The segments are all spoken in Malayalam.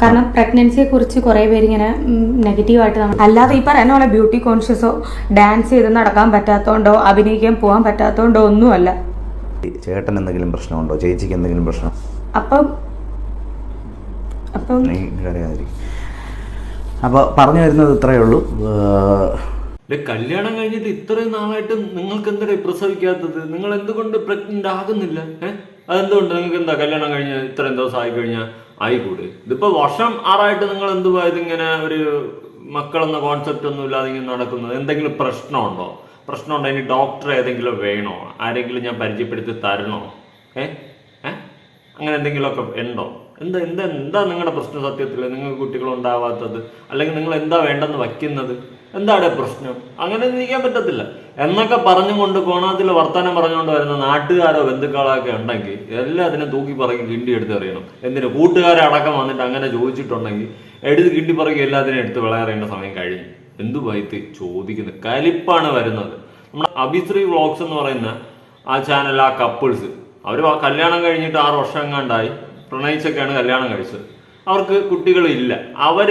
കാരണം പ്രഗ്നൻസിയെ കുറിച്ച് കുറേ പേര് ഇങ്ങനെ നെഗറ്റീവായിട്ട് നമ്മൾ അല്ലാതെ ഈ പറയുന്ന പോലെ ബ്യൂട്ടി കോൺഷ്യസോ ഡാൻസ് ചെയ്ത് നടക്കാൻ പറ്റാത്തതുകൊണ്ടോ അഭിനയിക്കാൻ പോകാൻ പറ്റാത്തതുകൊണ്ടോ ഒന്നുമല്ല. ചേട്ടൻ എന്തെങ്കിലും പ്രശ്നമുണ്ടോ? ചേച്ചിക്ക് എന്തെങ്കിലും പ്രശ്നം? അപ്പം അപ്പം അപ്പോൾ പറഞ്ഞു വരുന്നത് ഇത്രയേ ഉള്ളൂ. കല്യാണം കഴിഞ്ഞിട്ട് ഇത്രയും നാളായിട്ട് നിങ്ങൾക്ക് എന്താ പ്രസവിക്കാത്തത്? നിങ്ങൾ എന്തുകൊണ്ട് പ്രഗ്നന്റ് ആകുന്നില്ല? ഏഹ് അതെന്തുകൊണ്ട്? നിങ്ങൾക്ക് എന്താ കല്യാണം കഴിഞ്ഞ ഇത്രയും ദിവസം ആയി കഴിഞ്ഞാൽ ആയിക്കൂടെ? ഇതിപ്പോ വർഷം ആറായിട്ട് നിങ്ങൾ എന്തുവാ ഇതിങ്ങനെ ഒരു മക്കളെന്ന കോൺസെപ്റ്റ് ഒന്നും ഇല്ലാതെ ഇങ്ങനെ നടക്കുന്നത്? എന്തെങ്കിലും പ്രശ്നമുണ്ടോ? പ്രശ്നമുണ്ടോ? ഇനി ഡോക്ടർ ഏതെങ്കിലും വേണോ? ആരെങ്കിലും ഞാൻ പരിചയപ്പെടുത്തി തരണോ? ഏ? അങ്ങനെ എന്തെങ്കിലുമൊക്കെ ഉണ്ടോ? എന്താ എന്താ എന്താ നിങ്ങളുടെ പ്രശ്നം സത്യത്തിൽ നിങ്ങൾക്ക് കുട്ടികൾ ഉണ്ടാവാത്തത് അല്ലെങ്കിൽ നിങ്ങൾ എന്താ വേണ്ടെന്ന് വയ്ക്കുന്നത്? എന്താണ് പ്രശ്നം? അങ്ങനെ നിൽക്കാൻ പറ്റത്തില്ല. എന്നൊക്കെ പറഞ്ഞുകൊണ്ട് കോണാത്തിൽ വർത്തമാനം പറഞ്ഞുകൊണ്ട് വരുന്ന നാട്ടുകാരോ ബന്ധുക്കളോ ഒക്കെ ഉണ്ടെങ്കിൽ എല്ലാത്തിനും തൂക്കി പറക്കി കിണ്ടി എടുത്ത് എറിയണം. എന്തിനു? കൂട്ടുകാരെ അടക്കം വന്നിട്ട് അങ്ങനെ ചോദിച്ചിട്ടുണ്ടെങ്കിൽ എടുത്ത് കിണ്ടി പറക്കി എല്ലാത്തിനും എടുത്ത് വിളയറിയേണ്ട സമയം കഴിഞ്ഞു. എന്തു വൈത്ത് ചോദിക്കുന്നത് കലിപ്പാണ് വരുന്നത്. നമ്മുടെ അഭിശ്രീ വ്ളോഗ്സ് എന്ന് പറയുന്ന ആ ചാനൽ ആ കപ്പിൾസ് അവർ കല്യാണം കഴിഞ്ഞിട്ട് ആറ് വർഷം എങ്ങാണ്ടായി. പ്രണയിച്ചൊക്കെയാണ് കല്യാണം കഴിച്ചത്. അവർക്ക് കുട്ടികളില്ല അവർ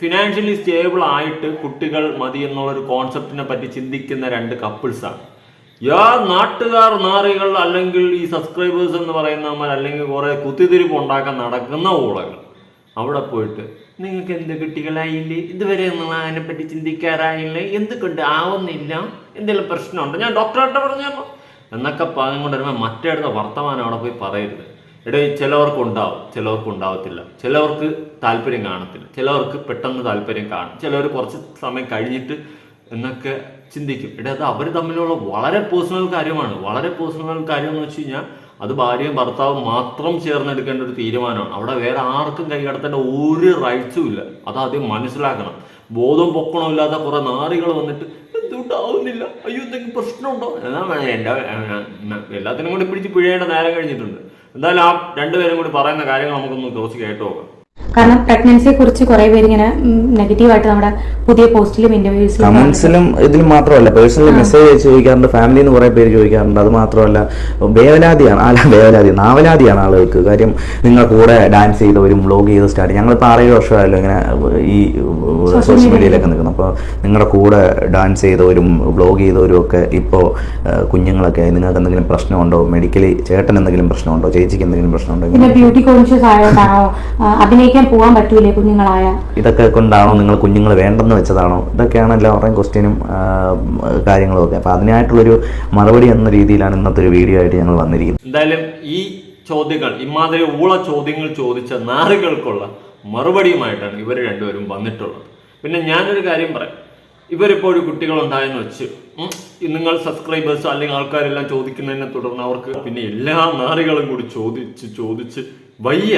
ഫിനാൻഷ്യലി സ്റ്റേബിൾ ആയിട്ട് കുട്ടികൾ മതി എന്നുള്ളൊരു കോൺസെപ്റ്റിനെ പറ്റി ചിന്തിക്കുന്ന രണ്ട് കപ്പിൾസാണ് യാ നാട്ടുകാർ നാറികൾ അല്ലെങ്കിൽ ഈ സബ്സ്ക്രൈബേഴ്സ് എന്ന് പറയുന്നവന്മാർ അല്ലെങ്കിൽ കുറെ കുത്തിതിരിപ്പ് ഉണ്ടാക്കാൻ നടക്കുന്ന ഊളകൾ. അവിടെ പോയിട്ട് നിങ്ങൾക്ക് എന്ത് കുട്ടികളായില്ലേ? ഇതുവരെ ഒന്നും അതിനെപ്പറ്റി ചിന്തിക്കാറായില്ലേ? എന്തുകൊണ്ട് ആവുന്നില്ല? എന്തെങ്കിലും പ്രശ്നമുണ്ട്? ഞാൻ ഡോക്ടറായിട്ട് പറഞ്ഞു എന്നൊക്കെ പറഞ്ഞുകൊണ്ട് വരുമ്പോൾ മറ്റേടുത്ത വർത്തമാനം അവിടെ പോയി പറയരുത്. ഇടയിൽ ചിലവർക്ക് ഉണ്ടാവും ചിലവർക്ക് താല്പര്യം കാണത്തില്ല. ചിലവർക്ക് പെട്ടെന്ന് താല്പര്യം കാണും. ചിലവർ കുറച്ച് സമയം കഴിഞ്ഞിട്ട് എന്നൊക്കെ ചിന്തിക്കും. ഇട അത് അവർ തമ്മിലുള്ള വളരെ പേഴ്സണൽ കാര്യമാണ്. വളരെ പേഴ്സണൽ കാര്യം എന്ന് വെച്ച് കഴിഞ്ഞാൽ അത് ഭാര്യയും ഭർത്താവും മാത്രം ചേർന്നെടുക്കേണ്ട ഒരു തീരുമാനമാണ്. അവിടെ വേറെ ആർക്കും കൈകടത്തേണ്ട ഒരു റൈറ്റ്സും ഇല്ല. അത് ആദ്യം മനസ്സിലാക്കണം. ബോധം പൊക്കണമില്ലാത്ത കുറെ നാറികൾ വന്നിട്ട് എന്തുകൊണ്ടാവുന്നില്ല അയ്യോ എന്തെങ്കിലും പ്രശ്നമുണ്ടോ? എന്നാ എന്റെ എല്ലാത്തിനും കൂടി പിടിച്ച് പിഴയേണ്ട നേരം കഴിഞ്ഞിട്ടുണ്ട്. എന്തായാലും ആ രണ്ടുപേരും കൂടി പറയുന്ന കാര്യങ്ങൾ നമുക്കൊന്ന് ക്ലോസ് കേട്ടു നോക്കാം. കാരണം പ്രഗ്നൻസിയെ കുറിച്ച് കുറേ പേര് ഇങ്ങനെ നെഗറ്റീവായിട്ട് നമ്മുടെ പുതിയ പോസ്റ്റിലും ഇന്റർവ്യൂസിലും കമന്റ്സിലും ഇതിലും മാത്രമല്ല പേഴ്സണലി മെസ്സേജ് അയച്ച് ചോദിക്കാറുണ്ട് ഫാമിലിയിൽ നിന്ന് കുറെ പേര് ചോദിക്കാറുണ്ട്. അത് മാത്രമല്ല വേവലാതിയാണ് അല്ല വേവലാതി നാവലാതിയാണ് ആളുകൾക്ക്. കാര്യം നിങ്ങൾ കൂടെ ഡാൻസ് ചെയ്തവരും വ്ലോഗ് ചെയ്ത സ്റ്റാർട്ട് ഞങ്ങളിപ്പോൾ ആറേഴ് വർഷമായല്ലോ ഇങ്ങനെ ഈ സോഷ്യൽ മീഡിയയിലൊക്കെ അപ്പോൾ നിങ്ങളുടെ കൂടെ ഡാൻസ് ചെയ്തവരും വ്ലോഗ് ചെയ്തവരും ഒക്കെ ഇപ്പോൾ കുഞ്ഞുങ്ങളൊക്കെ നിങ്ങൾക്ക് എന്തെങ്കിലും പ്രശ്നമുണ്ടോ? മെഡിക്കലി ചേട്ടൻ എന്തെങ്കിലും പ്രശ്നമുണ്ടോ? ചേച്ചിക്ക് എന്തെങ്കിലും പ്രശ്നമുണ്ടോ? പിന്നെ ബ്യൂട്ടി കോൺഷ്യസ് ആയതാണോ അഭിനയിക്കാൻ പോകാൻ പറ്റൂലേ കുഞ്ഞുങ്ങളായ? ഇതൊക്കെ കൊണ്ടാണോ നിങ്ങൾ കുഞ്ഞുങ്ങൾ വേണ്ടെന്ന് വെച്ചതാണോ? ഇതൊക്കെയാണ് എല്ലാവരുടെയും ക്വസ്റ്റ്യനും കാര്യങ്ങളും ഒക്കെ. അപ്പോൾ അതിനായിട്ടുള്ളൊരു മറുപടി എന്ന രീതിയിലാണ് ഇന്നത്തെ ഒരു വീഡിയോ ആയിട്ട് ഞങ്ങൾ വന്നിരിക്കുന്നത്. എന്തായാലും ഈ ചോദ്യങ്ങൾ ഇമാതിരി ഊള ചോദ്യങ്ങൾ ചോദിച്ച നാറുകൾക്കുള്ള മറുപടിയുമായിട്ടാണ് ഇവർ രണ്ടുപേരും വന്നിട്ടുള്ളത്. പിന്നെ ഞാനൊരു കാര്യം പറയാം. ഇവരിപ്പോൾ ഒരു കുട്ടികളുണ്ടായെന്ന് വെച്ച് നിങ്ങൾ സബ്സ്ക്രൈബേഴ്സ് അല്ലെങ്കിൽ ആൾക്കാരെല്ലാം ചോദിക്കുന്നതിനെ തുടർന്ന് അവർക്ക് പിന്നെ എല്ലാ നാറികളും കൂടി ചോദിച്ച് ചോദിച്ച് വയ്യ.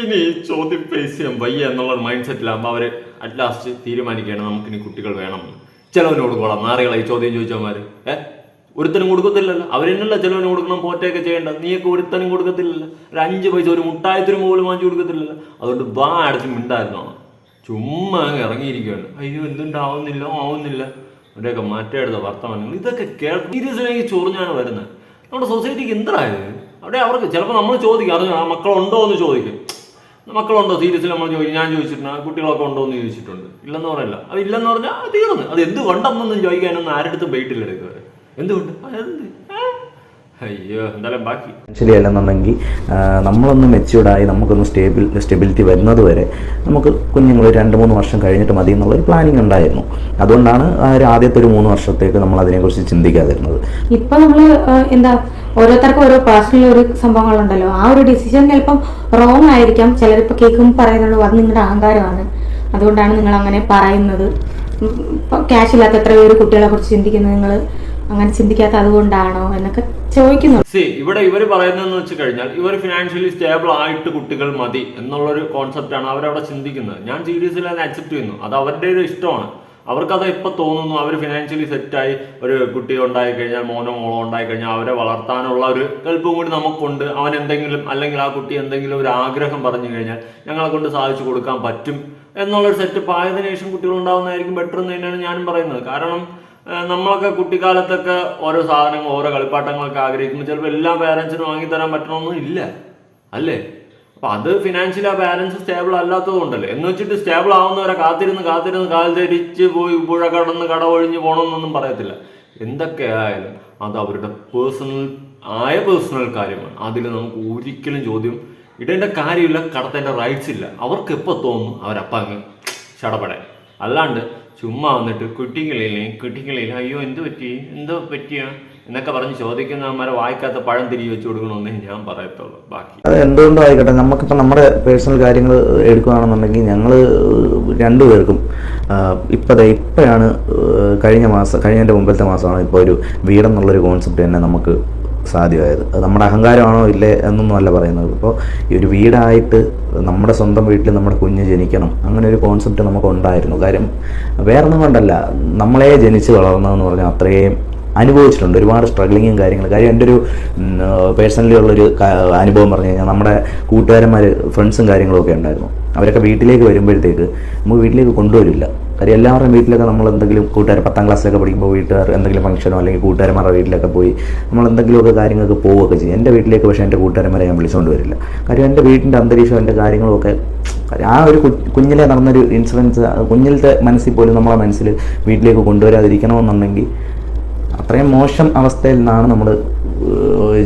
ഇനി ചോദ്യം ഫേസ് ചെയ്യാൻ വയ്യ എന്നുള്ള മൈൻഡ് സെറ്റിലാകുമ്പോൾ അവർ അറ്റ് ലാസ്റ്റ് തീരുമാനിക്കുകയാണ് നമുക്കിനി കുട്ടികൾ വേണം ചിലവിനോട് കൊള്ളാം. നാറികളെ ഈ ചോദ്യം ചോദിച്ചവന്മാര് ഏഹ് ഒരുത്തനും കൊടുക്കത്തില്ലല്ലോ. അവരെന്നല്ല ചിലവിന് കൊടുക്കണം പോറ്റയൊക്കെ ചെയ്യേണ്ട. നീയൊക്കെ ഒരുത്തനും കൊടുക്കത്തില്ലല്ലോ. ഒരു അഞ്ച് പൈസ ഒരു മുട്ടായത്തിന് പോലും വാങ്ങിച്ചു കൊടുക്കത്തില്ലല്ലോ. അതുകൊണ്ട് വാ അടച്ച് മിണ്ടായിരുന്നോ? ചുമ്മാ ഇറങ്ങിയിരിക്കുകയാണ് അയ്യോ എന്തുണ്ടാവുന്നില്ല ആവുന്നില്ല. അവരെയൊക്കെ മാറ്റേടുത്ത വർത്തമാനങ്ങൾ. ഇതൊക്കെ കേൾക്കും സീരിയസിലേക്ക് ചൊറിഞ്ഞാണ് വരുന്നത്. നമ്മുടെ സൊസൈറ്റിക്ക് എന്തായത് അവിടെ അവർക്ക് ചിലപ്പോൾ നമ്മൾ ചോദിക്കും. അത് ആ മക്കളുണ്ടോ എന്ന് ചോദിക്കും. മക്കളുണ്ടോ? സീരിയസിൽ നമ്മൾ ചോദിക്കും. ഞാൻ ചോദിച്ചിട്ടുണ്ട്. കുട്ടികളൊക്കെ ഉണ്ടോ എന്ന് ചോദിച്ചിട്ടുണ്ട്. ഇല്ലെന്ന് പറയില്ല. അത് ഇല്ലെന്ന് പറഞ്ഞാൽ തീർന്നു. അത് എന്ത് കൊണ്ടെന്നൊന്നും ചോദിക്കാനൊന്നും ആരുടെ അടുത്തും എടുക്കുക എന്തുകൊണ്ട്? അതെന്ത്? അയ്യോ എന്തായാലും ബാക്കി. ആക്ച്വലി അല്ലെന്നുണ്ടെങ്കിൽ ആ, നമ്മളൊന്ന് മെച്യൂർഡായി നമുക്കൊന്ന് സ്റ്റേബിൾ സ്റ്റെബിലിറ്റി വരുന്നത് വരെ നമുക്ക് കുഞ്ഞുങ്ങൾ രണ്ട് മൂന്ന് വർഷം കഴിഞ്ഞിട്ട് മതി എന്നുള്ളൊരു പ്ലാനിങ് ഉണ്ടായിരുന്നു. അതുകൊണ്ടാണ് ആ ഒരു ആദ്യത്തെ ഒരു മൂന്ന് വർഷത്തേക്ക് നമ്മൾ അതിനെക്കുറിച്ച് ചിന്തിക്കാതിരുന്നത്. ഇപ്പൊ നമ്മൾ എന്താ ഓരോരുത്തർക്കും ഓരോ പേഴ്സണൽ ഒരു സംഭവങ്ങളുണ്ടല്ലോ. ആ ഒരു ഡിസിഷൻ ചിലപ്പം റോങ് ആയിരിക്കാം. ചിലരിപ്പോ കേൾക്കുമ്പോൾ പറയുന്നുള്ളൂ അത് നിങ്ങളുടെ അഹങ്കാരമാണ്. അതുകൊണ്ടാണ് നിങ്ങൾ അങ്ങനെ പറയുന്നത് ക്യാഷ് ഇല്ലാത്ത എത്ര പേര് കുട്ടികളെ കുറിച്ച് ചിന്തിക്കുന്നത് നിങ്ങൾ അങ്ങനെ ചിന്തിക്കാത്ത അതുകൊണ്ടാണോ എന്നൊക്കെ ചോദിക്കുന്നു സി ഇവിടെ ഇവർ പറയുന്നതെന്ന് വെച്ച് കഴിഞ്ഞാൽ ഇവർ ഫിനാൻഷ്യലി സ്റ്റേബിൾ ആയിട്ട് കുട്ടികൾ മതി എന്നുള്ളൊരു കോൺസെപ്റ്റാണ് അവരവിടെ ചിന്തിക്കുന്നത്. ഞാൻ സീരിയസിൽ അത് അക്സെപ്റ്റ് ചെയ്യുന്നു. അത് അവരുടെ ഒരു ഇഷ്ടമാണ്. അവർക്കത് ഇപ്പൊ തോന്നുന്നു? അവർ ഫിനാൻഷ്യലി സെറ്റായി ഒരു കുട്ടി ഉണ്ടായി കഴിഞ്ഞാൽ മോനോ മോളോ ഉണ്ടായി കഴിഞ്ഞാൽ അവരെ വളർത്താനുള്ള ഒരു എളുപ്പം കൂടി നമുക്കുണ്ട്. അവൻ എന്തെങ്കിലും അല്ലെങ്കിൽ ആ കുട്ടി എന്തെങ്കിലും ഒരു ആഗ്രഹം പറഞ്ഞു കഴിഞ്ഞാൽ ഞങ്ങളെ കൊണ്ട് സാധിച്ചു കൊടുക്കാൻ പറ്റും എന്നുള്ളൊരു സെറ്റപ്പ് ആയതിനു ശേഷം കുട്ടികൾ ഉണ്ടാവുന്നതായിരിക്കും ബെറ്റർ എന്ന് തന്നെയാണ് ഞാനും പറയുന്നത്. കാരണം നമ്മളൊക്കെ കുട്ടിക്കാലത്തൊക്കെ ഓരോ സാധനങ്ങൾ ഓരോ കളിപ്പാട്ടങ്ങളൊക്കെ ആഗ്രഹിക്കുമ്പോൾ ചിലപ്പോൾ എല്ലാ വാങ്ങി വാങ്ങിത്തരാൻ പറ്റണമെന്നും ഇല്ല അല്ലേ? അപ്പൊ അത് ഫിനാൻഷ്യലി ആ പാരൻസ് സ്റ്റേബിൾ അല്ലാത്തത് കൊണ്ടല്ലേ എന്ന് വെച്ചിട്ട് സ്റ്റേബിൾ ആവുന്നവരെ കാത്തിരുന്ന് കാത്തിരുന്ന് കാൽ ധരിച്ച് പോയി പുഴ കടന്ന് കട ഒഴിഞ്ഞ് പോകണമെന്നൊന്നും പറയത്തില്ല. എന്തൊക്കെ ആയാലും അത് അവരുടെ പേഴ്സണൽ ആയ പേഴ്സണൽ കാര്യമാണ്. അതിൽ നമുക്ക് ഒരിക്കലും ചോദ്യം ഇടേണ്ട കാര്യമില്ല കടത്തേണ്ട റൈറ്റ്സ് ഇല്ല. അവർക്ക് എപ്പോൾ തോന്നും? അവരപ്പം അങ്ങ് ചടപടെ അല്ലാണ്ട് ചുമ്മാ വന്നിട്ട് കുട്ടികളില്ലേ കുട്ടികളില്ല അയ്യോ എന്ത് പറ്റി? എന്തോ പറ്റിയ? എന്നൊക്കെ പറഞ്ഞ് ചോദിക്കുന്നവന്മാരെ വായിക്കാത്ത പഴം തിരികെ വെച്ച് കൊടുക്കണമെന്നേ ഞാൻ പറയത്തുള്ളൂ. ബാക്കി. അത് എന്തുകൊണ്ടും ആയിക്കോട്ടെ നമുക്കിപ്പോൾ നമ്മുടെ പേഴ്സണൽ കാര്യങ്ങൾ എടുക്കുകയാണെന്നുണ്ടെങ്കിൽ ഞങ്ങൾ രണ്ടുപേർക്കും ഇപ്പോൾ ദേ ഇപ്പോഴാണ് കഴിഞ്ഞ മാസം കഴിഞ്ഞതിന്റെ മുമ്പത്തെ മാസമാണ് ഇപ്പോൾ ഒരു വീടെന്നുള്ളൊരു കോൺസെപ്റ്റ് തന്നെ നമുക്ക് സാധ്യമായത്. അത് നമ്മുടെ അഹങ്കാരമാണോ ഇല്ലേ എന്നൊന്നും അല്ല പറയുന്നത്. ഇപ്പോൾ ഈ ഒരു വീടായിട്ട് നമ്മുടെ സ്വന്തം വീട്ടിൽ നമ്മുടെ കുഞ്ഞ് ജനിക്കണം. അങ്ങനെ ഒരു കോൺസെപ്റ്റ് നമുക്ക് ഉണ്ടായിരുന്നു കാര്യം വേറൊന്നും കൊണ്ടല്ല. നമ്മളെ ജനിച്ച് വളർന്നതെന്ന് പറഞ്ഞാൽ അത്രയും അനുഭവിച്ചിട്ടുണ്ട്. ഒരുപാട് സ്ട്രഗ്ലിങ്ങും കാര്യങ്ങളും. കാര്യം എന്റെ ഒരു പേഴ്സണലി ഉള്ളൊരു അനുഭവം പറഞ്ഞു കഴിഞ്ഞാൽ നമ്മുടെ കൂട്ടുകാരന്മാർ ഫ്രണ്ട്സും കാര്യങ്ങളൊക്കെ ഉണ്ടായിരുന്നു. അവരൊക്കെ വീട്ടിലേക്ക് വരുമ്പോഴത്തേക്ക് നമുക്ക് വീട്ടിലേക്ക് കൊണ്ടുവരില്ല. കാര്യം എല്ലാവരുടെയും വീട്ടിലൊക്കെ നമ്മൾ എന്തെങ്കിലും കൂട്ടുകാർ പത്താം ക്ലാസ്സിലൊക്കെ പഠിക്കുമ്പോൾ വീട്ടുകാർ എന്തെങ്കിലും ഫംഗ്ഷനോ അല്ലെങ്കിൽ കൂട്ടുകാരന്മാരുടെ വീട്ടിലൊക്കെ പോയി നമ്മൾ എന്തെങ്കിലുമൊക്കെ കാര്യങ്ങൾക്ക് പോവുകയൊക്കെ ചെയ്യും. എന്റെ വീട്ടിലേക്ക് പക്ഷേ എന്റെ കൂട്ടുകാരന്മാരെ ഞാൻ വിളിച്ചുകൊണ്ട് വരില്ല. കാര്യം എന്റെ വീട്ടിന്റെ അന്തരീക്ഷം എന്റെ കാര്യങ്ങളൊക്കെ ആ ഒരു കുഞ്ഞിലെ നടന്നൊരു ഇൻസിഡൻസ് കുഞ്ഞിലത്തെ മനസ്സിൽ പോലും നമ്മളെ മനസ്സിൽ വീട്ടിലേക്ക് കൊണ്ടുവരാതിരിക്കണമെന്നുണ്ടെങ്കിൽ അത്രയും മോശം അവസ്ഥയിൽ നിന്നാണ് നമ്മൾ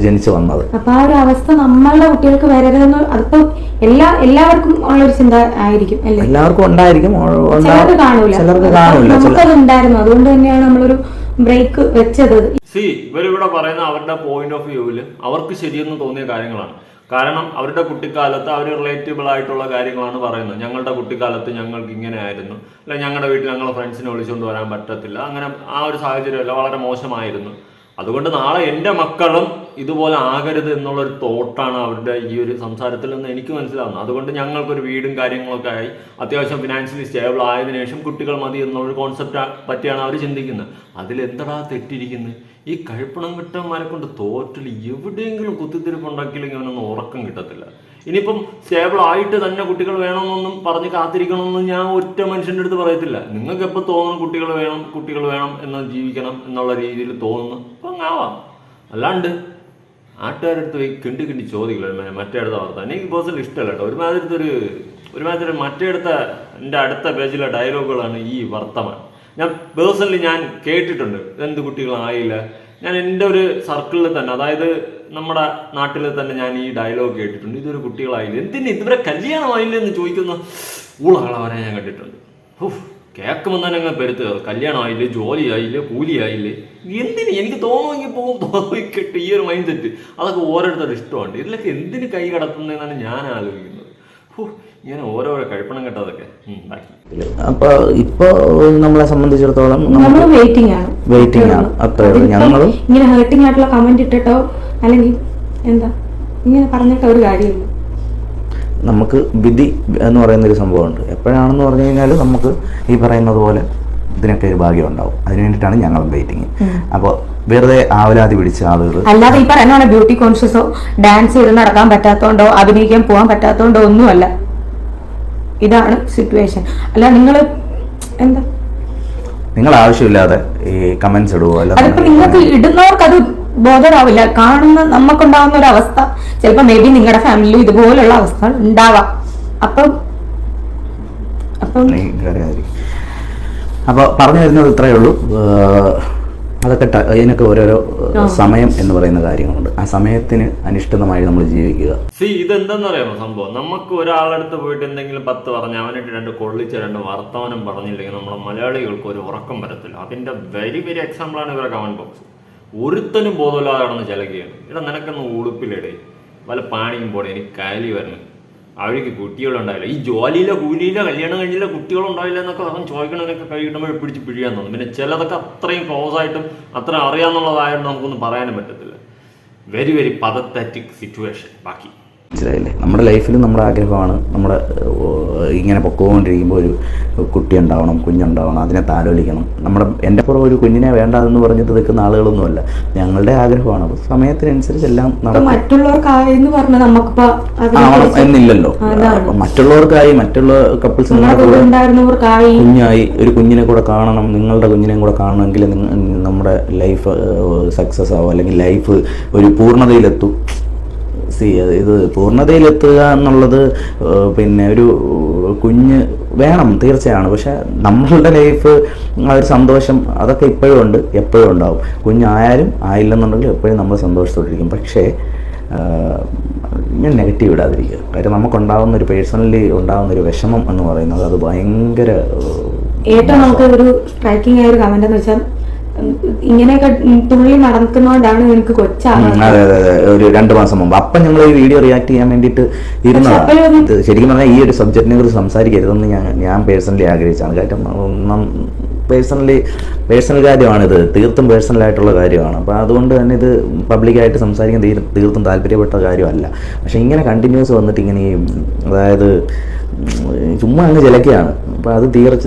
ജനിച്ചു വന്നത്. അപ്പൊ ആ ഒരു അവസ്ഥ നമ്മളുടെ കുട്ടികൾക്ക് വരരുതെന്ന് അതിപ്പോ എല്ലാ എല്ലാവർക്കും ഉള്ള ഒരു ചിന്ത ആയിരിക്കും അല്ലേ? എല്ലാവർക്കും ഉണ്ടായിരിക്കും. ചിലർക്ക് കാണൂല. ചിലർക്ക് കാണൂല. നമുക്കത് ഉണ്ടായിരുന്നു അതുകൊണ്ട് തന്നെയാണ് നമ്മളൊരു ബ്രേക്ക് വെച്ചത്. സി ഇവരിവിടെ പറയുന്ന അവരുടെ പോയിന്റ് ഓഫ് വ്യൂവിൽ അവർക്ക് ശരിയെന്ന് തോന്നിയ കാര്യങ്ങളാണ്. കാരണം അവരുടെ കുട്ടിക്കാലത്ത് അവർ റിലേറ്റബിൾ ആയിട്ടുള്ള കാര്യങ്ങളാണ് പറയുന്നത്. ഞങ്ങളുടെ കുട്ടിക്കാലത്ത് ഞങ്ങൾക്ക് ഇങ്ങനെ ആയിരുന്നു. അല്ലെ ഞങ്ങളുടെ വീട്ടിൽ ഞങ്ങളെ ഫ്രണ്ട്സിനെ വിളിച്ചുകൊണ്ട് വരാൻ പറ്റത്തില്ല. അങ്ങനെ ആ ഒരു സാഹചര്യമല്ല വളരെ മോശമായിരുന്നു. അതുകൊണ്ട് നാളെ എന്റെ മക്കളും ഇതുപോലെ ആകരുത് എന്നുള്ളൊരു തോട്ടാണ് അവരുടെ ഈ ഒരു സംസാരത്തിൽ നിന്ന് എനിക്ക് മനസ്സിലാവുന്നത്. അതുകൊണ്ട് ഞങ്ങൾക്കൊരു വീടും കാര്യങ്ങളൊക്കെ ആയി. അത്യാവശ്യം ഫിനാൻഷ്യലി സ്റ്റേബിൾ ആയതിനു ശേഷം കുട്ടികൾ മതി എന്നുള്ളൊരു കോൺസെപ്റ്റ് പറ്റിയാണ് അവർ ചിന്തിക്കുന്നത്. അതിലെന്തടാ തെറ്റിരിക്കുന്നത് ഈ കഴിപ്പണം കിട്ടന്മാരെ കൊണ്ട് തോറ്റിൽ എവിടെയെങ്കിലും കുത്തിത്തിരിപ്പുണ്ടാക്കിയില്ലെങ്കിൽ അവനൊന്നും ഉറക്കം കിട്ടത്തില്ല. ഇനിയിപ്പം സ്റ്റേബിൾ ആയിട്ട് തന്നെ കുട്ടികൾ വേണമെന്നൊന്നും പറഞ്ഞ് കാത്തിരിക്കണമെന്നും ഞാൻ ഒറ്റ മനുഷ്യന്റെ അടുത്ത് പറയത്തില്ല. നിങ്ങൾക്ക് എപ്പോൾ തോന്നുന്നു കുട്ടികൾ വേണം കുട്ടികൾ വേണം എന്ന് ജീവിക്കണം എന്നുള്ള രീതിയിൽ തോന്നുന്നു? അപ്പം അങ്ങാവാം. അല്ലാണ്ട് നാട്ടുകാരടുത്ത് പോയി കിണ്ടി കിണ്ടി ചോദിക്കില്ല മറ്റേ അടുത്ത വാർത്ത. എനിക്ക് പേഴ്സണൽ ഇഷ്ടമല്ല കേട്ടോ. ഒരുമാതിരത്തെ ഒരു ഒരുമാതിരി മറ്റേ അടുത്ത എന്റെ അടുത്ത പേജിലെ ഡയലോഗുകളാണ് ഈ വർത്തമാൻ ഞാൻ പേഴ്സണലി ഞാൻ കേട്ടിട്ടുണ്ട്. എന്ത് കുട്ടികളായില്ല. ഞാൻ എന്റെ ഒരു സർക്കിളിൽ തന്നെ അതായത് നമ്മുടെ നാട്ടിൽ തന്നെ ഞാൻ ഈ ഡയലോഗ് കേട്ടിട്ടുണ്ട്. ഇതൊരു കുട്ടികളായില്ല. എന്തിന് ഇതുവരെ കല്യാണമായില്ല എന്ന് ചോദിക്കുന്ന ഊളാളവരെ ഞാൻ കണ്ടിട്ടുണ്ട്. കേൾക്കുമ്പോൾ തന്നെ അങ്ങ് പെരുത്ത്. കല്യാണമായില്ലേ ജോലിയായില്ലേ കൂലിയായില്ലേ? എന്തിന് എനിക്ക് തോന്നുമെങ്കിൽ പോകും തോന്നിക്കിട്ട് ഈ ഒരു മൈൻഡ് സെറ്റ് അതൊക്കെ ഓരോരുത്തരുടെ ഇഷ്ടമാണ്. ഇതിലൊക്കെ എന്തിന് കൈ കടത്തുന്നതെന്നാണ് ഞാൻ ആലോചിക്കുന്നത്. ഇങ്ങനെ ഓരോരോ കഴിപ്പണം കേട്ടതൊക്കെ ഉം, ബാക്കി. അപ്പൊ ഇപ്പൊ നമ്മളെ സംബന്ധിച്ചിടത്തോളം നമ്മൾ നമുക്ക് വെയിറ്റിംഗ് ആണ്. അത്രേ ഉള്ളൂ. ഞങ്ങളും- ഇങ്ങനെ ഹേർട്ടിംഗ് ആയിട്ടുള്ള കമന്റ് ഇട്ടിട്ടോ? അല്ലെങ്കിൽ എന്താ? ഇങ്ങനെ പറഞ്ഞിട്ട് ഒരു കാര്യമില്ല. നമുക്ക് വിധി എന്ന് പറയുന്ന ഒരു സംഭവമുണ്ട്. എപ്പോഴാണെന്ന് പറഞ്ഞു കഴിഞ്ഞാൽ നമുക്ക് ഈ പറയുന്നത് പോലെ ഇതിനൊക്കെ ഒരു ഭാഗ്യം ഉണ്ടാവും. അതിന് വേണ്ടിയിട്ടാണ് ഞങ്ങൾ വെയിറ്റിങ് അപ്പോൾ വെറുതെ ആവലാതി പിടിച്ച ആളുകൾ. അല്ലാതെ ഈ പറയുന്ന ബ്യൂട്ടി കോൺഷ്യസോ ഡാൻസ് ചെയ്ത് നടക്കാൻ പറ്റാത്തോണ്ടോ അഭിനയിക്കാൻ പോകാൻ പറ്റാത്തോണ്ടോ ഒന്നുമല്ല. ഇതാണ് സിറ്റുവേഷൻ അല്ല നിങ്ങൾ എന്താ? നിങ്ങൾ ആവശ്യമില്ലാതെ ഈ കമന്റ്സ് ഇടുവോ? അതിപ്പോ നിങ്ങൾക്ക് ഇടുന്നവർക്ക് അത് ബോധരാവില്ല കാണുന്ന നമുക്കുണ്ടാവുന്ന ഒരു അവസ്ഥ. ചിലപ്പോ മേ ബി നിങ്ങളുടെ ഫാമിലിയിലും ഇതുപോലുള്ള അവസ്ഥ ഉണ്ടാവാം. അപ്പം അപ്പം അപ്പോൾ പറഞ്ഞു വരുന്നത് ഇത്രയേ ഉള്ളൂ. അതൊക്കെ അതിനൊക്കെ ഓരോരോ സമയം എന്ന് പറയുന്ന കാര്യങ്ങളുണ്ട്. ആ സമയത്തിന് അനിഷ്ടമായി നമ്മൾ ജീവിക്കുക. സി ഇതെന്തെന്നറിയാമോ സംഭവം? നമുക്ക് ഒരാളടുത്ത് പോയിട്ട് എന്തെങ്കിലും പത്ത് പറഞ്ഞ് അവനായിട്ട് രണ്ട് കൊള്ളിച്ച രണ്ട് വർത്തമാനം പറഞ്ഞില്ലെങ്കിൽ നമ്മുടെ മലയാളികൾക്ക് ഒരു ഉറക്കം വരത്തില്ല. അതിന്റെ വെരി വെരി എക്സാമ്പിൾ ആണ് ഇവരുടെ കമന്റ് ബോക്സ് ഒരുത്തനും ബോധമില്ലാതെ കടന്ന് ചിലക്കുകയാണ്. ഇവിടെ നിനക്കൊന്ന് ഉളുപ്പിലിടേ. വല്ല പാണിയും പോടെ എനിക്ക് കയലി വരണം. അവർക്ക് കുട്ടികളുണ്ടാവില്ല. ഈ ജോലിയിലോ കൂലിയിലോ കല്യാണം കഴിഞ്ഞില്ല കുട്ടികളുണ്ടാവില്ല എന്നൊക്കെ അവൻ കൈ കഴിയുമ്പോൾ പിടിച്ച് പിഴിയാൻ തോന്നും. പിന്നെ ചിലതൊക്കെ അത്രയും ക്ലോസ് ആയിട്ടും അത്ര അറിയാന്നുള്ളതായിട്ട് നമുക്കൊന്നും പറയാനും പറ്റത്തില്ല. വെരി വെരി പതത്തറ്റിക് സിറ്റുവേഷൻ ബാക്കി. മനസ്സിലായില്ലേ? നമ്മുടെ ലൈഫിൽ നമ്മുടെ ആഗ്രഹമാണ്. നമ്മുടെ ഇങ്ങനെ പൊക്കോണ്ടിരിക്കുമ്പോൾ ഒരു കുട്ടി ഉണ്ടാവണം കുഞ്ഞുണ്ടാവണം അതിനെ താലോലിക്കണം. നമ്മുടെ എന്റെ പുറം ഒരു കുഞ്ഞിനെ വേണ്ട എന്ന് പറഞ്ഞിട്ട് നിൽക്കുന്ന ആളുകളൊന്നുമല്ല. ഞങ്ങളുടെ ആഗ്രഹമാണ്. അപ്പോൾ സമയത്തിനനുസരിച്ച് എല്ലാം ആവണം എന്നില്ലല്ലോ മറ്റുള്ളവർക്കായി മറ്റുള്ള കപ്പിൾസ് കുഞ്ഞായി ഒരു കുഞ്ഞിനെ കൂടെ കാണണം നിങ്ങളുടെ കുഞ്ഞിനെയും കൂടെ കാണണമെങ്കിൽ നമ്മുടെ ലൈഫ് സക്സസ് ആവും. അല്ലെങ്കിൽ ലൈഫ് ഒരു പൂർണതയിലെത്തും. സി ഇത് പൂർണതയിലെത്തുക എന്നുള്ളത് പിന്നെ ഒരു കുഞ്ഞ് വേണം തീർച്ചയാണ്. പക്ഷെ നമ്മളുടെ ലൈഫ് ആ ഒരു സന്തോഷം അതൊക്കെ ഇപ്പോഴും ഉണ്ട് എപ്പോഴും ഉണ്ടാവും. കുഞ്ഞായാലും ആയില്ലെന്നുണ്ടെങ്കിൽ എപ്പോഴും നമ്മൾ സന്തോഷത്തോടിരിക്കും. പക്ഷേ ഞാൻ നെഗറ്റീവ് ഇടാതിരിക്കുക. കാര്യം നമുക്കുണ്ടാകുന്ന ഒരു പേഴ്സണലി ഉണ്ടാകുന്ന ഒരു വിഷമം എന്ന് പറയുന്നത് അത് ഭയങ്കര ഏറ്റവും നമുക്ക് ഒരു സ്ട്രൈക്കിംഗ് ആയ ഒരു കമന്റ് എന്ന് വെച്ചാൽ ഇങ്ങനെയൊക്കെ തുള്ളി നടക്കുന്നോണ്ടാണ് എനിക്ക് അതെ അതെ അതെ. ഒരു രണ്ട് മാസം മുമ്പ്. അപ്പം ഞങ്ങൾ ഈ വീഡിയോ റിയാക്ട് ചെയ്യാൻ വേണ്ടിയിട്ട് ഇരുന്ന ഇരുന്നതാണ് ശരിക്കും പറഞ്ഞാൽ ഈ ഒരു സബ്ജക്റ്റിനെ കുറിച്ച് സംസാരിക്കരുതെന്ന് ഞാൻ ഞാൻ പേഴ്സണലി ആഗ്രഹിച്ചാണ്. കാര്യം പേഴ്സണലി പേഴ്സണൽ കാര്യമാണിത്. തീർത്തും പേഴ്സണൽ ആയിട്ടുള്ള കാര്യമാണ്. അപ്പോൾ അതുകൊണ്ട് തന്നെ ഇത് പബ്ലിക്കായിട്ട് സംസാരിക്കാൻ തീർ- തീർത്തും താല്പര്യപ്പെട്ട കാര്യമല്ല. പക്ഷേ ഇങ്ങനെ കണ്ടിന്യൂസ് വന്നിട്ട് ഇങ്ങനെ അതായത് ചുമ്മാ അങ്ങ് ചിലക്കുകയാണ് അപ്പോൾ അത് തീർച്ച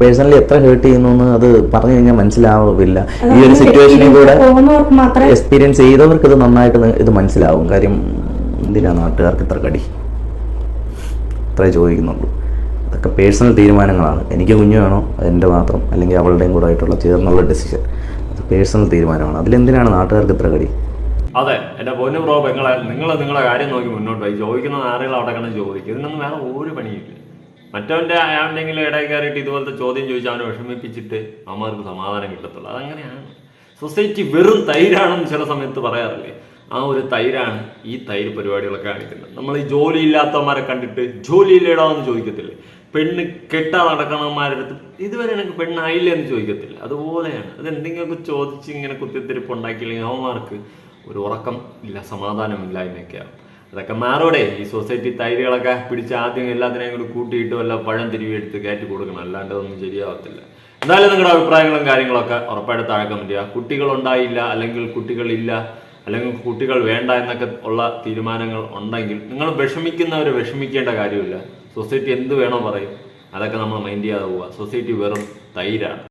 പേഴ്സണലി എത്ര ഹേർട്ട് ചെയ്യുന്നു എന്ന് അത് പറഞ്ഞു കഴിഞ്ഞാൽ മനസ്സിലാവില്ല. ഈ ഒരു സിറ്റുവേഷനിൽ കൂടെ എക്സ്പീരിയൻസ് ചെയ്തവർക്ക് ഇത് നന്നായിട്ട് ഇത് മനസ്സിലാവും. കാര്യം എന്തിനാ നാട്ടുകാർക്ക് ഇത്ര കടി? ഇത്രേ ചോദിക്കുന്നുള്ളൂ. അതൊക്കെ പേഴ്സണൽ തീരുമാനങ്ങളാണ്. എനിക്ക് കുഞ്ഞു വേണോ? എന്റെ മാത്രം. അല്ലെങ്കിൽ അവളുടെയും കൂടെ ആയിട്ടുള്ള ചേർന്നുള്ള ഡെസിഷൻ അത് പേഴ്സണൽ തീരുമാനമാണ്. അതിലെന്തിനാണ് നാട്ടുകാർക്ക് ഇത്ര കടി? അതെ എന്റെ പൊന്നു ബ്രോ പെങ്ങളെ നിങ്ങൾ നിങ്ങളെ കാര്യം നോക്കി മുന്നോട്ട് പോയി. ചോദിക്കുന്ന ആരെങ്കിലും അവിടെ കിടന്ന് ചോദിക്കും. ഇതിനൊന്നും വേറെ ഒരു പണിയില്ല മറ്റവന്റെ അയാളുടെങ്കിലും ഇടയിൽ കയറിയിട്ട് ഇതുപോലത്തെ ചോദ്യം ചോദിച്ച് അവനെ വിഷമിപ്പിച്ചിട്ട് അമ്മമാർക്ക് സമാധാനം കിട്ടത്തുള്ളൂ. അതങ്ങനെയാണ്. സൊസൈറ്റി വെറും തൈരാണെന്ന് ചില സമയത്ത് പറയാറില്ലേ? ആ ഒരു തൈരാണ് ഈ തൈര് പരിപാടികളൊക്കെ കാണിക്കുന്നത്. നമ്മൾ ഈ ജോലി ഇല്ലാത്തവന്മാരെ കണ്ടിട്ട് ജോലി എന്ന് ചോദിക്കത്തില്ലേ? പെണ്ണ് കെട്ടാ നടക്കണവന്മാരുടെ അടുത്ത് ഇതുവരെ എനിക്ക് പെണ്ണായില്ലേ എന്ന് ചോദിക്കത്തില്ല. അതുപോലെയാണ്. അത് എന്തെങ്കിലുമൊക്കെ ചോദിച്ച് ഇങ്ങനെ കുത്തിത്തിരിപ്പ് ഉണ്ടാക്കിയില്ലെങ്കിൽ അവന്മാർക്ക് ഒരു ഉറക്കം ഇല്ല സമാധാനമില്ല എന്നൊക്കെയാണ് അതൊക്കെ മാറോടെ ഈ സൊസൈറ്റി തൈരുകളൊക്കെ പിടിച്ച് ആദ്യം എല്ലാത്തിനെയും കൂടി കൂട്ടിയിട്ട് വല്ല പഴം തിരിവി എടുത്ത് കയറ്റി കൊടുക്കണം. അല്ലാണ്ട് ഒന്നും ശരിയാവത്തില്ല. എന്തായാലും നിങ്ങളുടെ അഭിപ്രായങ്ങളും കാര്യങ്ങളൊക്കെ ഉറപ്പായിട്ട് താഴെ ചെയ്യുക. കുട്ടികൾ ഉണ്ടായില്ല അല്ലെങ്കിൽ കുട്ടികളില്ല അല്ലെങ്കിൽ കുട്ടികൾ വേണ്ട എന്നൊക്കെ ഉള്ള തീരുമാനങ്ങൾ ഉണ്ടെങ്കിൽ നിങ്ങൾ വിഷമിക്കുന്നവർ വിഷമിക്കേണ്ട കാര്യമില്ല. സൊസൈറ്റി എന്ത് വേണോ പറയും. അതൊക്കെ നമ്മൾ മൈൻഡ് ചെയ്യാതെ പോവുക. സൊസൈറ്റി വെറും തൈരാണ്.